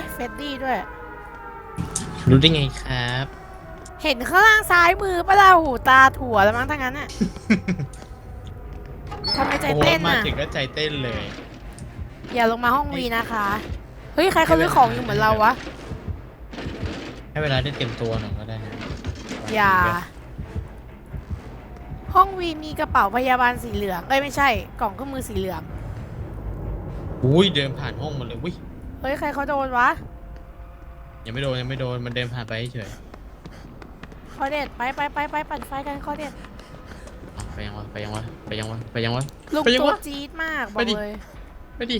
ยเฟดดี้ด้วย รู้ได้ไงครับ เห็นข้างล่างซ้ายมือปะล่ะหูตาถั่วแล้วมั้งทั้งนั้นอะทำไมใจโอ้โหเต้นมาอะถึงก็ใจเต้นเลย อย่าลงมาห้องวีนะคะ เฮ้ย ใครเขาลื้อของอยู่เหมือนเราวะ ให้เวลาได้เตรียมตัวหน่อยก็ได้นะอย่า ห้องวีมีกระเป๋าพยาบาลสีเหลือง เอ้ยไม่ใช่ กล่องเครื่องมือสีเหลือง อุ้ยเดินผ่านห้องมาเลยอุ้ย เฮ้ย ใครเขาโดนวะยังไม่โดนยังไม่โดนมันเดินผ่านไปเฉยคอเด็ดไปไปไปไปปั่นไฟกันคอเด็ดอ้าวไปยังวะไปยังวะไปยังวะไปยังวะลุงไปยังตัววะจี๊ดมากบไปอกดิ เลยไปดิ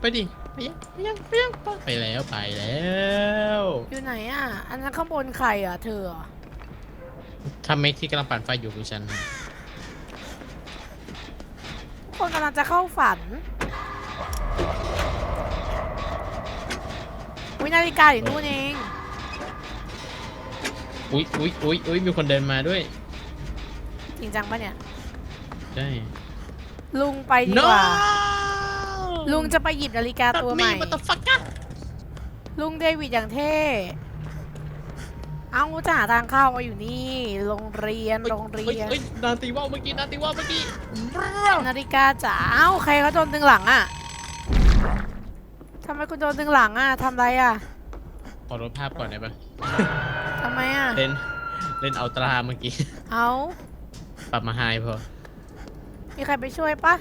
ไปดิไปยังไปยังไปยังไปแล้วไปแล้วอยู่ไหนอะ อันนั้นข้างบนใครอะ เธอเหรอถ้าเมกที่กำลังปั่นไฟอยู่คือฉันคนกำลังจะเข้าฝัน วินาฬิกาอยู่นู่นเองอุ้ยอุ้ยอุ้ยอุ้ยมีคนเดินมาด้วยจริงจังปะเนี่ย ใช่ลุงไปดี no กว่า ลุงจะไปหยิบนาฬิกาตัวใหม่บัตฟักกะลุงเดวิดอย่างเท่ เอาจะหาทางเข้ามาอยู่นี่ โรงเรียน โรงเรียนเฮ้ยนาตีว่าวเมื่อกี้ นาตีว่าวเมื่อกี้ นาฬิกาจ๋าเอ้าใครเขาโดนดึงหลังอะ ทำไมคุณโดนดึงหลังอะทำไรอะขอลดภาพก่อนได้ปะทำไมอะ เล่นเล่นเอาตราเมื่อกี้ เอาปรับมาไฮพอ มีใครไปช่วยปะ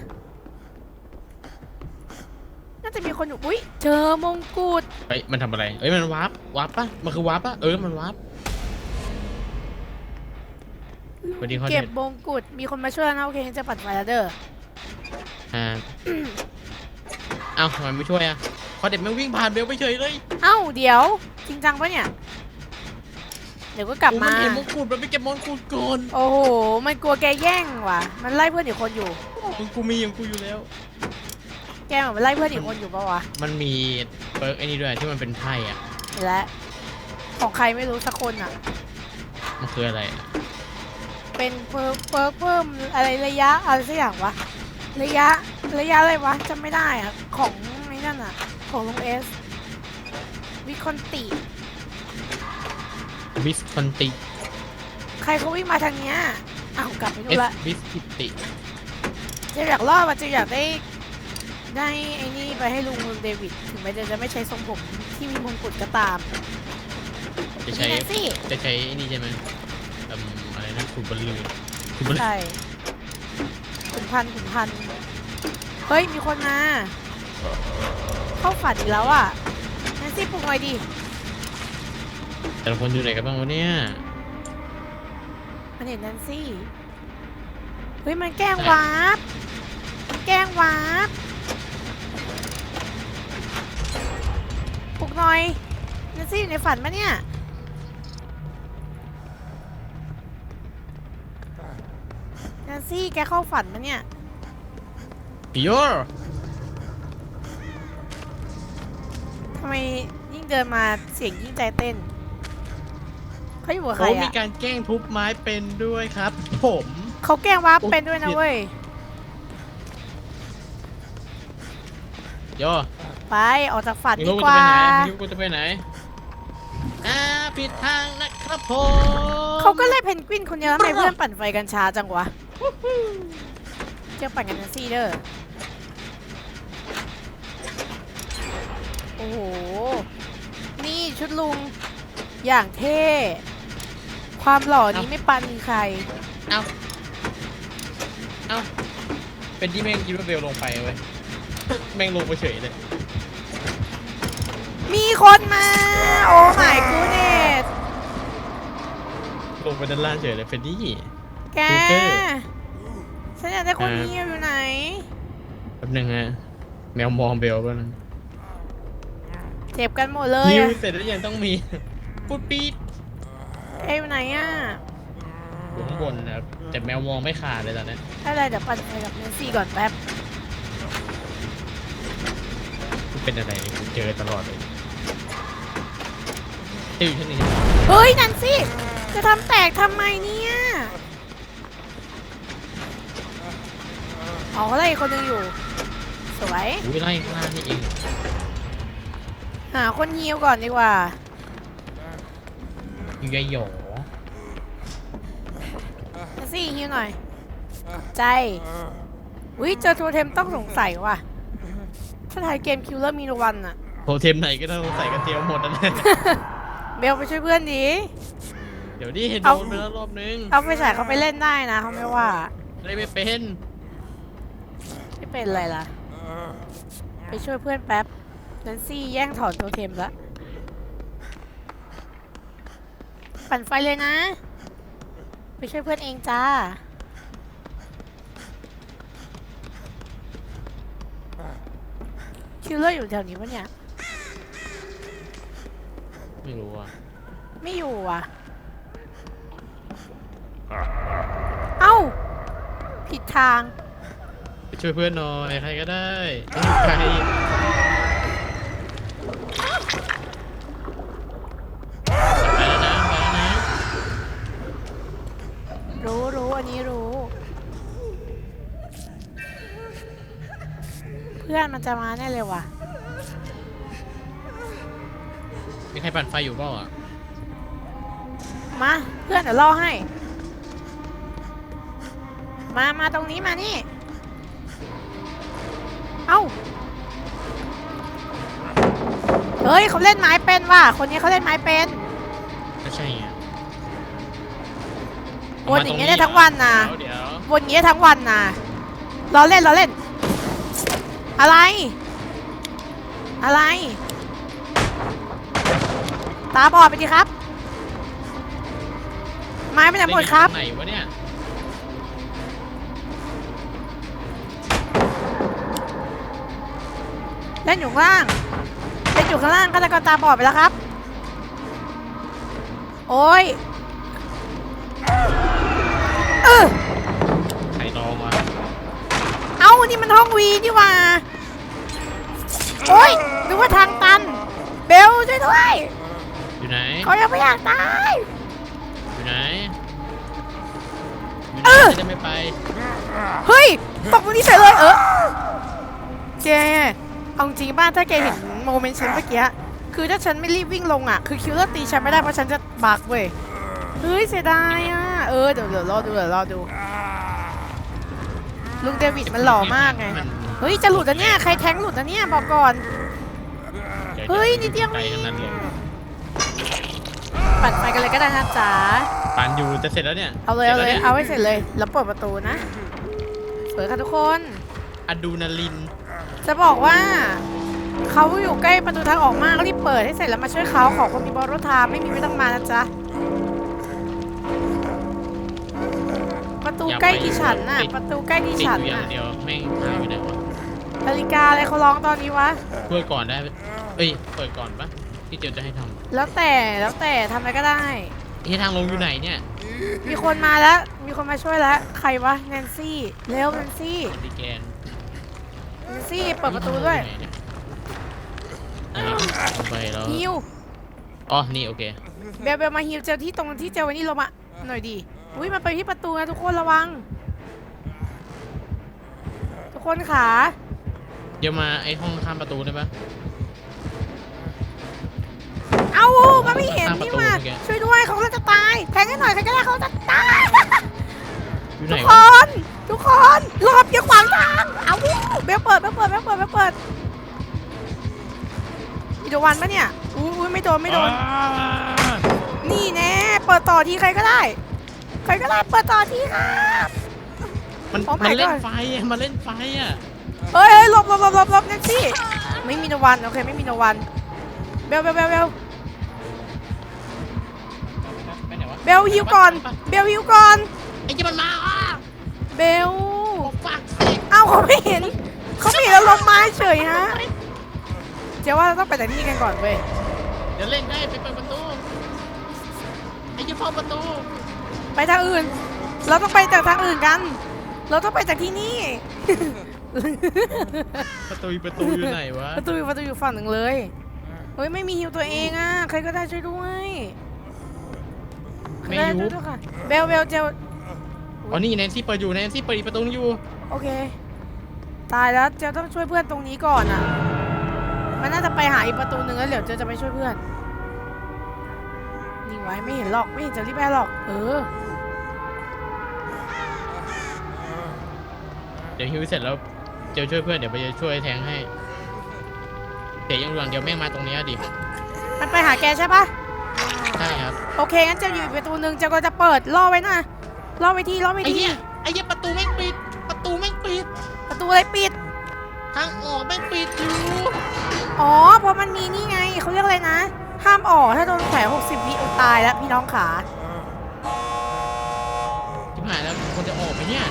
น่าจะมีคนอยู่ อุ้ยเจอมงกุฎเฮ้ยมันทำอะไร เอ้ยมันวาร์ปวาร์ปปะมันคือวาร์ปปะเออมันวาร์ปสวัสดีครับเก็บมงกุฎ มีคนมาช่วยแล้วนะโอเคจะปัดไฟแล้วเด้อ อ่าเอ้าทำไมไม่ช่วยอะพ อเด็กมันวิ่งผ่านเบลไปเฉยเลยเอ้าเดี๋ยว จริงจังปะเนี่ย เดี๋ยวก็กลับโอ้มานเห็นมงกุฎมันไปเก็บมงกุฎก่อนโอ้โห มันกลัวแกแย่งว่ะ มันไล่เพื่อนอีกคนอยู่ มึงกูมีอย่างกูอยู่แล้ว แกเหมือนมันไล่เพื่อนอีกคนอยู่ปะวะมันมีเปิร์กไอ้นี่ด้วยที่มันเป็นไพ่อะเห็นแล้วของใครไม่รู้สักคนอะ มันคืออะไรอะเป็นเพิ่มเพิ่มเพิ่มอะไรระยะอะไรสักอย่างวะ ระยะระยะอะไรวะจำไม่ได้อะ ของไอ้นั่นอะ ของลุงเอส วิคอนติบิสคอนติใครเขาวิ่งมาทางเนี้ยอ้าวกลับไปเอดูสละบิสกิติเจะอยากรอดว่าจะอยากได้ ได้ไอ้นี่ไปให้ลุงลุงเดวิด ถึงแม้จะจะไม่ใช้ทรงผมที่มีมงกุฎก็ตามจะใช้แนนซี่จะใช้ไอ้นี่ใช่ไหมเอิ่มอะไรนะขุนบอลลูนขุนบอลลูนใช่ขุนพันขุนพันเฮ้ย มีคนมา เข้าฝันอีกแล้วอะแนนซี่ปลุกหน่อยดิแต่ละคนอยู่ไหนกันบ้างวะเนี่ยมันเห็นแนนซี่ เฮ้ยมันแกล้งวาร์ปมันแกล้งวาร์ปปลุกหน่อยแนนซี่อยู่ในฝันปะเนี่ย แนนซี่แกเข้าฝันปะเนี่ยปิโยำไมยิ่งเดินมาเสียงยิ่งใจเต้นเขาอยู่กับใครโอ้มีอะการแกล้งทุบไม้เป็นด้วยครับ ผม เขาแกล้งวาร์ปโอ้เป็นด้วยนะผิดเว้ย โยไปออกจากฝันไม่ดีรู้กกูจะว่า ไปไหนไม่รู้กูจะไปไหนอ่าผิดทางนะครับผมเขาก็ไล่เพนกวินคนเดียวแล้วทำไมเพื่อนปั่นไฟกันช้าจังวะเจ้าปั่นกันนะซี่เด้อ อ้โห นี่ชุดลุงอย่างเท่ ความหล่อนี้ไม่ปันใคร เอ้าเอ้าเป็นที่แม่งคิดว่าเบลลงไปเว้ย แม่งลงไปเฉยเลย มีคนมา โอ้ my goodness ลงไปด้านล่างเฉยเลยเฟรดดี้ แกดูเก้ฉันอยากได้คนอ่านี้อยู่ไหน แป๊บนึงฮะแมวมองเบลบ้างนะ เจ็บกันหมดเลยนิวอะเสร็จแล้วยังต้องมีปุ๊ดปีดเอ้ยอยู่ไหนอะอยู่ข้างบนนะครับแต่แมวมองไม่ขาดเลยตอนนี้อะไรเดี๋ยวปั่นไฟกับเนนซี่ก่อนแป๊บกูเป็นอะไรกูเจอตลอดเลยติวฉันนี่เฮ้ยนันซี่จะทำแตกทำไมเนี่ยอ๋อเขาไล่อีกคนหนึงอยู่ สวยอุ้ยไล่ข้างล่างนี่เองฮ หาคนฮิวก่อนดีกว่า อยู่ยายหยอแนนซี่ฮิวหน่อย ใจวิเจอโทเทมต้องสงสัยว่ะถ้าถ่ายเกมคิวเลอร์มีนวันอะโทเทมไหนก็ต้องใส่กระเทียมหมดนั่นแหละเบลไปช่วยเพื่อนดี เดี๋ยวนี้เห็นเอาโดนไปแล้วรอบนึง เอาไปฉายเขาไปเล่นได้นะเขาไม่ว่าได้ไม่เป็น ไม่เป็นไรล่ะ ไปช่วยเพื่อนแป๊บแนนซี่แย่งถอนโทเทมละปั่นไฟเลยนะ ไปช่วยเพื่อนเองจ้า คิวเลอร์อยู่แถวนี้ปะเนี่ย ไม่รู้อะ ไม่อยู่อะ เอ้า ผิดทาง ไปช่วยเพื่อนหน่อยใครก็ได้ใคร มันจะมาแน่เลยว่ะ มีใครปั่นไฟอยู่เปล่าอะมาเพื่อนเดี๋ยวล่อให้ มามาตรงนี้มานี่ เอ้า เฮ้ยเขาเล่นไม้เป็นว่ะ คนนี้เขาเล่นไม้เป็นก็ใช่ไงวนอย่างเงี้ยได้ทั้งวันน่ะเดี๋ยววนอย่างเงี้ยทั้งวันน่ะล้อเล่นล้อเล่น อะไร อะไร ตาบอดไปดิครับ ไม้ไปไหนหมดครับ ไหนวะเนี่ย เล่นอยู่ข้างล่าง เล่นอยู่ข้างล่างฆาตกรตาบอดไปแล้วครับ โอ้ยเออใครลองวะเอ้านี่มันห้องวีนี่หว่า โอ้ยนึกว่าทางตัน เบลช่วยด้วยอยู่ไหน เขายังไม่อยากตาย อยู่ไหนอยู่ไหเอนอจะไม่ไป เฮ้ยตกตรงนี้เฉยเลยเออแกเอาจริงบ้านถ้าแกเห็นโมเมนต์ฉันเมื่อกี้คือถ้าฉันไม่รีบวิ่งลงอะ คือคิวเลอร์ตีฉันไม่ได้เพราะฉันจะบักเว้ยเฮ้ยเสียดายอะเออเดี๋ยวเดี๋ยวรอดูเดี๋ยวรอดูลุงเดวิดมันหล่อมากไง มัน เฮ้ยจะหลุดอันเนี้ยใครแทงหลุดอันเนี้ยบอกก่อน เฮ้ยนิดเดียวไกลทั้งนั้นเลยปัดไฟกันเลยก็ได้นะจ๋าปั่นอยู่จะเสร็จแล้วเนี่ยเอาเลยเอาเลยสร็จเอาแล้วนี่ให้เสร็จเลยแล้วเปิดประตูนะสวยค่ะทุกคน อะดรีนาลินจะบอกว่าเขาอยู่ใกล้ประตูทางออกมากรีบเปิดให้เสร็จแล้วมาช่วยเขาขอคนมีบอลรถทามไม่มีไม่ต้องมานะจ๊ะประตูใกล้ดิฉันน่ะ ประตูใกล้ดิติดฉันอยู่อย่าน่ะงเดียวแม่งหายไปไหนวะ นาฬิกาอะไรเขาร้องตอนนี้วะ เปิดก่อนได้ปะเอ้ย เปิดก่อนปะที่เจียวจะให้ทแล้วแต่แล้วแต่ทำอะไรก็ได้ำที่ทางลงอยู่ไหนเนี่ยมีคนมาแล้ว มีคนมาช่วยแล้ว ใครวะแนนซี่เร็วแนนซี่ดิแกนแนนซี่เปิดประตูด้วยที่ทางลงอไหนเนี่ยอันนี้ลงไปแล้วฮิวอ๋อ นี่โอเค เบลเบลมาฮิวเจอที่ตรงที่เจอวันนี้เรามาหน่อยดีอุ้ยมันไปที่ประตูนะทุกคนระวัง ทุกคนขาเดี๋ยวมาไอห้องข้ามประตูได้ปะ เอ้ามันไม่เห็นข้ามประนี่ตูมาเมื่อกี้ช่วยด้วยเขาจะตายแทงให้หน่อยใครก็ได้เขาจะตายอยู่ไหนทุกควะนทุกคนหลบอย่าขวางทางเอาเบลเปิดเบลเปิดเบลเปิดเบลเปิดอีโดวันปะเนี่ยอุ้ยไม่โดนไม่โดนอ่านี่แน่เปิดต่อทีใครก็ได้ ใครก็ได้เปิดต่อทีครับ มัน Oh my มันเล่น God ไฟอะมันเล่นไฟอะเฮ้ยเฮ้ยหลบหลบหลบหลบหลบแน็กซี่ ไม่มีโนวันโอเคไม่มีโนวันเบลเบลเบลเบลไปไหนวะเบลฮิวก่อนเบลฮิวก่อนไอ้เจ้ามันมาอะเบลฟักเสกเอ้าเขาไม่เห็นเขาไม่เห็นแล้วลงไม้เฉยฮะเจ๊ว่าเราต้องไปจากนี่กันก่อนเว้ยเดี๋ยวเล่นได้ไปเปิดประตูไอ้เจ้าเฝ้าประตูไปทางอื่น เราต้องไปจากทางอื่นกัน เราต้องไปจากที่นี่ ประตูประตูอยู่ไหนวะ ประตูอยู่ประตูอยู่ฝั่งหนึ่งเลย เฮ้ยไม่มีฮิวตัวเองอะ ใครก็ได้ช่วยด้วยใครไม่ก็ได้ยุช่วยบด้วยค่ะเบลเบลเจลอ๋อนี่แนนซี่เปิดอยู่แนนซี่เปิดอีกประตูนึงอยู่ โอเค ตายแล้วเจลต้องช่วยเพื่อนตรงนี้ก่อนอะ มันน่าจะจะไปหาอีกประตูหนึ่งแล้วเดี๋ยวเจะจะไปช่วยเพื่อน นี่ไว้ไม่เห็นหรอกไม่เห็นจะรีบไปหรอก เออ เดี๋ยวฮิวเสร็จแล้วเจลช่วยเพื่อนเดี๋ยวไปช่วยแทงให้เดี๋ยวยังหลังเดี๋ยวแม่งมาตรงเนี้ยดิมันไปหาแกใช่ปะใช่ครับโอเคงั้นเจะอยู่อีกประตูหนึ่งเจะก็จะเปิดล่อไว้นะล่อไว้ที่ล่อไว้ไอ้ที่เหี้ยไอ้เหี้ยประตูแม่งปิด ประตูแม่งปิดประตูอะไรปิด ทางออกแม่งปิดอยู่อ๋อเพราะมันมีนี่ไงเขาเรียกอะไรนะ ห้ามออกถ้าโดนแขวน60วิอุยตายแล้วพี่น้องขาทิพหายแล้วคนจะออกไหมเนี่ย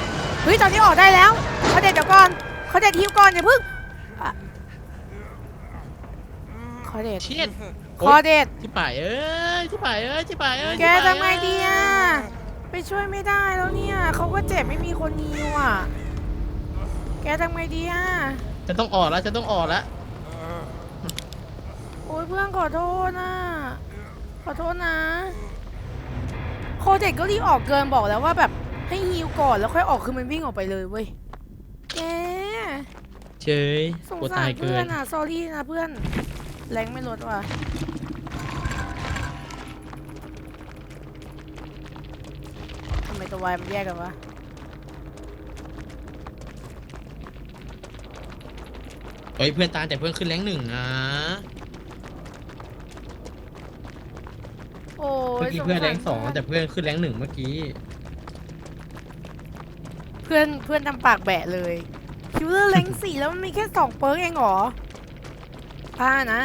เฮ้ยตอนนี้ออกได้แล้ว เขาเด็ดเดี๋ยวก่อนเขาเด็ดทิวก่อนอย่าเพึ่งอะเขาเด็ดเชียดคอเด็ดที่ป่ายเอ้ยที่ป่ายเอ้ยที่ป่ายเอ้ยแกทำไงดีอะไปช่วยไม่ได้แล้วเนี่ยเขาก็เจ็บไม่มีคนนิวอะแกทำไงดีอะจะต้องออกแล้วจะต้องออกแล้วโอ้ยเพื่อนขอโทษนะขอโทษนะโคเด็ดก็รีบออกเกินบอกแล้วว่าแบบให้ฮิวก่อนแล้วค่อยออกคือมันวิ่งออกไปเลยเว้ยแก เฉยสงกลัวสาตารยเพื่เกิอนนอะ s อรี่นะเพื่อน แรงไม่ลดว่ะ ทำไมตัววายมันแยกกันวะ เฮ้ยเพื่อนตายแต่เพื่อนขึ้นแรงหนึ่งนะโอ้ยเมื่อกี้เพื่อนแรงสองแต่เพื่อนขึ้นแรงหนึ่งเมื่อกี้ เพื่อนเพื่อนทำปากแบะเลย คิวเลอร์เลงสี่แล้วมันมีแค่สองเปิร์กเองเหรอป้านะ